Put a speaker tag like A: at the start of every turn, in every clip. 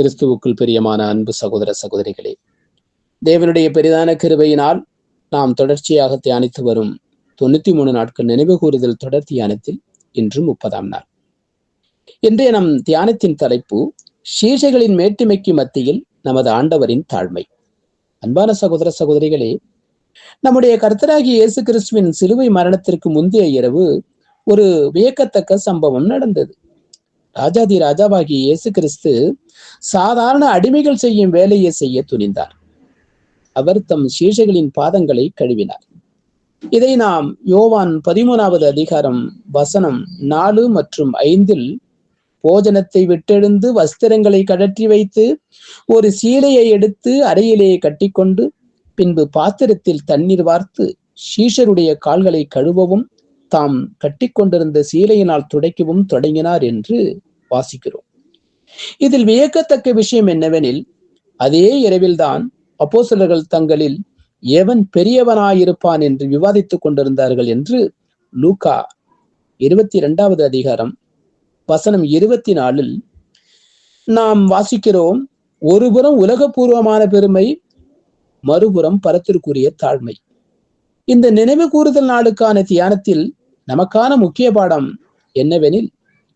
A: கிறிஸ்துவுக்குள் பிரியமான அன்பு சகோதர சகோதரிகளே தேவனுடைய பெரிதான கிருபையினால் நாம் தொடர்ச்சியாக தியானித்து வரும் தொண்ணூத்தி மூணு நாட்கள் நினைவு கூறுதல் தொடர் தியானத்தில் இன்று முப்பதாம் நாள். இன்றைய நம் தியானத்தின் தலைப்பு சீசைகளின் மேட்டுமைக்கு மத்தியில் நமது ஆண்டவரின் தாழ்மை. அன்பான சகோதர சகோதரிகளே நம்முடைய கர்த்தராகிய இயேசு கிறிஸ்துவின் சிலுவை மரணத்திற்கு முந்தைய இரவு ஒரு வியக்கத்தக்க சம்பவம் நடந்தது. ராஜாதி ராஜாவாகிய இயேசு கிறிஸ்து சாதாரண அடிமைகள் செய்யும் வேலையை செய்ய துணிந்தார். அவர் தம் சீஷைகளின் பாதங்களை கழுவினார். இதை நாம் யோவான் பதிமூணாவது அதிகாரம் வசனம் நாலு மற்றும் ஐந்தில் போஜனத்தை விட்டெழுந்து வஸ்திரங்களை கழற்றி வைத்து ஒரு சீலையை எடுத்து அறையிலேயே கட்டிக்கொண்டு பின்பு பாத்திரத்தில் தண்ணீர் வார்த்து சீஷருடைய கால்களை கழுவவும் தாம் கட்டிக்கொண்டிருந்த சீலையினால் துடைக்கவும் தொடங்கினார் என்று வாசிக்கிறோம். இதில் வியக்கத்தக்க விஷயம் என்னவெனில் அதே இரவில்தான் அப்போசலர்கள் தங்களில் எவன் பெரியவனாயிருப்பான் என்று விவாதித்துக் கொண்டிருந்தார்கள் என்று லூகா இருபத்தி இரண்டாவது அதிகாரம் வசனம் இருபத்தி நாலில் நாம் வாசிக்கிறோம் ஒருபுறம் உலகபூர்வமான பெருமை மறுபுறம் பரத்திற்குரிய தாழ்மை. இந்த நினைவு கூறுதல் நாளுக்கான தியானத்தில் நமக்கான முக்கிய பாடம் என்னவெனில்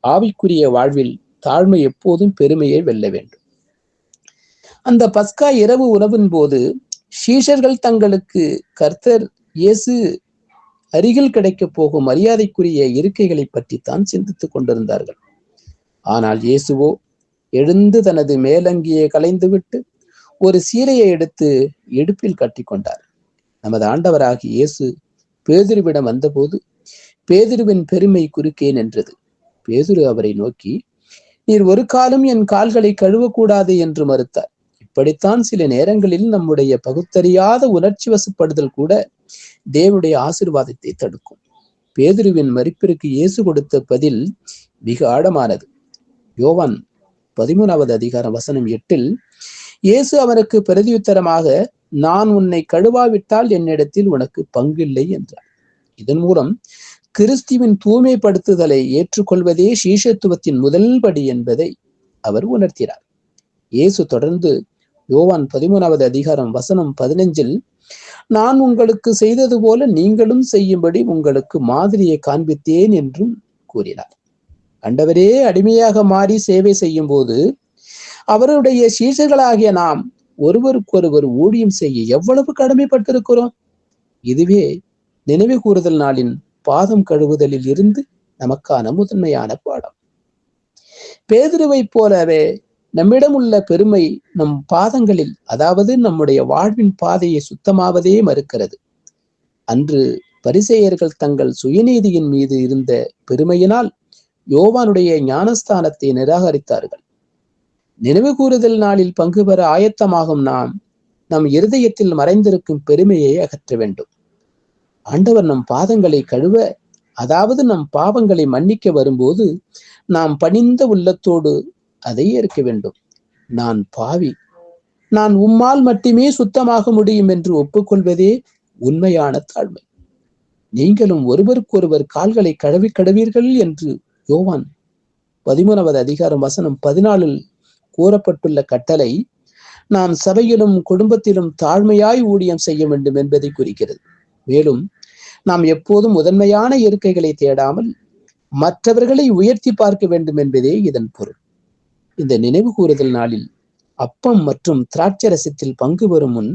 A: ஆவிக்குரிய வாழ்வில் தாழ்மை எப்போதும் பெருமையை வெல்ல வேண்டும். அந்த பஸ்கா இரவு உணவின் போது ஷீஷர்கள் தங்களுக்கு கர்த்தர் இயேசு அருகில் கிடைக்கப் போகும் மரியாதைக்குரிய இருக்கைகளை பற்றித்தான் சிந்தித்துக் கொண்டிருந்தார்கள். ஆனால் இயேசுவோ எழுந்து தனது மேலங்கியை கலைந்துவிட்டு ஒரு சீலையை எடுத்து இடுப்பில் கட்டிக்கொண்டார் நமது ஆண்டவராகி இயேசு பேதுருவிடம் வந்தபோது பேதுருவின் பெருமை குறுக்கே நின்றது. பேதுரு அவரை நோக்கி நீர் ஒரு காலம் என் கால்களை கழுவக்கூடாது என்று மறுத்தார். இப்படித்தான் சில நேரங்களில் நம்முடைய பகுத்தறியாத உணர்ச்சி வசப்படுதல் கூட தேவனுடைய ஆசிர்வாதத்தை தடுக்கும். பேதுருவின் மறிப்பிற்கு இயேசு கொடுத்த பதில் மிக ஆழமானது. யோவான் பதிமூணாவது அதிகாரம் வசனம் எட்டில் இயேசு அவனுக்கு பிரதியுத்தரமாக நான் உன்னை கழுவாவிட்டால் என்னிடத்தில் உனக்கு பங்கில்லை என்றார். இதன் மூலம் கிறிஸ்துவின் தூய்மைப்படுத்துதலை ஏற்றுக்கொள்வதே சீஷத்துவத்தின் முதல் படி என்பதை அவர் உணர்த்தினார். இயேசு தொடர்ந்து யோவான் பதிமூணாவது அதிகாரம் வசனம் பதினஞ்சில் நான் உங்களுக்கு செய்தது போல நீங்களும் செய்யும்படி உங்களுக்கு மாதிரியை காண்பித்தேன் என்றும் கூறினார். அண்டவரே அடிமையாக மாறி சேவை செய்யும் போது அவருடைய சீசர்களாகிய நாம் ஒருவருக்கொருவர் ஊழியம் செய்ய எவ்வளவு கடமைப்பட்டிருக்கிறோம்? இதுவே நினைவு கூறுதல் நாளின் பாதம் கழுவுதலில் இருந்து நமக்கான முதன்மையான பாடம். பேதுருவை போலவே நம்மிடம் உள்ள பெருமை நம் பாதங்களில் அதாவது நம்முடைய வாழ்வின் பாதையை சுத்தமாவதே மறுக்கிறது. அன்று பரிசெயர்கள் தங்கள் சுயநீதியின் மீது இருந்த பெருமையினால் யோவானுடைய ஞானஸ்தானத்தை நிராகரித்தார்கள். நினைவு கூறுதல் நாளில் பங்கு பெற ஆயத்தமாகும் நாம் நம் இருதயத்தில் மறைந்திருக்கும் பெருமையை அகற்ற வேண்டும். ஆண்டவர் நம் பாதங்களை கழுவ அதாவது நம் பாவங்களை மன்னிக்க வரும்போது நாம் பணிந்த உள்ளத்தோடு அதை ஏற்க வேண்டும். நான் பாவி. நான் உம்மால் மட்டுமே சுத்தமாக முடியும் என்று ஒப்புக்கொள்வதே உண்மையான தாழ்மை. நீங்களும் ஒருவருக்கொருவர் கால்களை கழுவி கழுவீர்கள் என்று யோவான் பதிமூணாவது அதிகாரம் வசனம் பதினாலில் கூறப்பட்டுள்ள கட்டளை நாம் சபையிலும் குடும்பத்திலும் தாழ்மையாய் ஊழியம் செய்ய வேண்டும் என்பதை குறிக்கிறது. மேலும் நாம் எப்போதும் முதன்மையான இருக்கைகளை தேடாமல் மற்றவர்களை உயர்த்தி பார்க்க வேண்டும் என்பதே இதன் பொருள். இந்த நினைவு கூறுதல் நாளில் அப்பம் மற்றும் திராட்சை ரசத்தில் பங்கு பெறும் முன்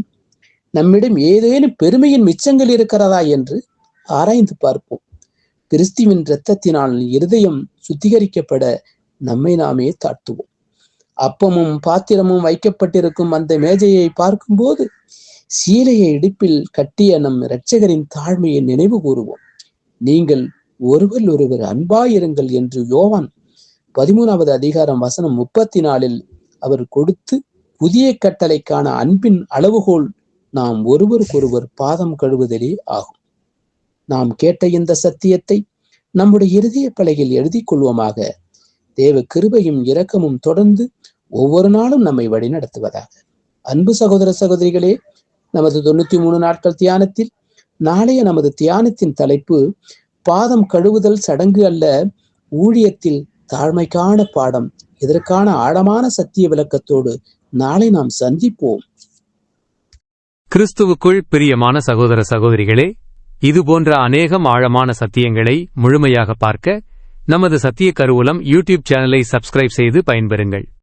A: நம்மிடம் ஏதேனும் பெருமையின் மிச்சங்கள் இருக்கிறதா என்று ஆராய்ந்து பார்ப்போம். கிறிஸ்துவின் இரத்தத்தினால் இருதயம் சுத்திகரிக்கப்பட நம்மை நாமே தாழ்த்துவோம். அப்பமும் பாத்திரமும் வைக்கப்பட்டிருக்கும் அந்த மேஜையை பார்க்கும்போது சீலையை இடுப்பில் கட்டிய நம் இரட்சகரின் தாழ்மையை நினைவு கூறுவோம். நீங்கள் ஒருவர் ஒருவர் அன்பாயிருங்கள் என்று யோவான் பதிமூணாவது அதிகாரம் வசனம் முப்பத்தி நாலில் அவர் கொடுத்து புதிய கட்டளைக்கான அன்பின் அளவுகோல் நாம் ஒருவருக்கொருவர் பாதம் கழுவுதலே ஆகும். நாம் கேட்ட இந்த சத்தியத்தை நம்முடைய இறுதிய பலகையில் எழுதி கொள்வோமாக. தேவ கிருபையும் இரக்கமும் தொடர்ந்து ஒவ்வொரு நாளும் நம்மை வழிநடத்துவதாக. அன்பு சகோதர சகோதரிகளே நமது தொண்ணூத்தி மூணு நாட்கள் தியானத்தில் நாளைய நமது தியானத்தின் தலைப்பு பாதம் கழுவுதல் சடங்கு அல்ல ஊழியத்தில் தாழ்மைக்கான பாடம். இதற்கான ஆழமான சத்திய விளக்கத்தோடு நாளை நாம் சந்திப்போம்.
B: கிறிஸ்துவுக்குள் பிரியமான சகோதர சகோதரிகளே இதுபோன்ற அநேகம் ஆழமான சத்தியங்களை முழுமையாக பார்க்க நமது சத்திய கருவூலம் யூடியூப் சேனலை சப்ஸ்கிரைப் செய்து பயன்பெறுங்கள்.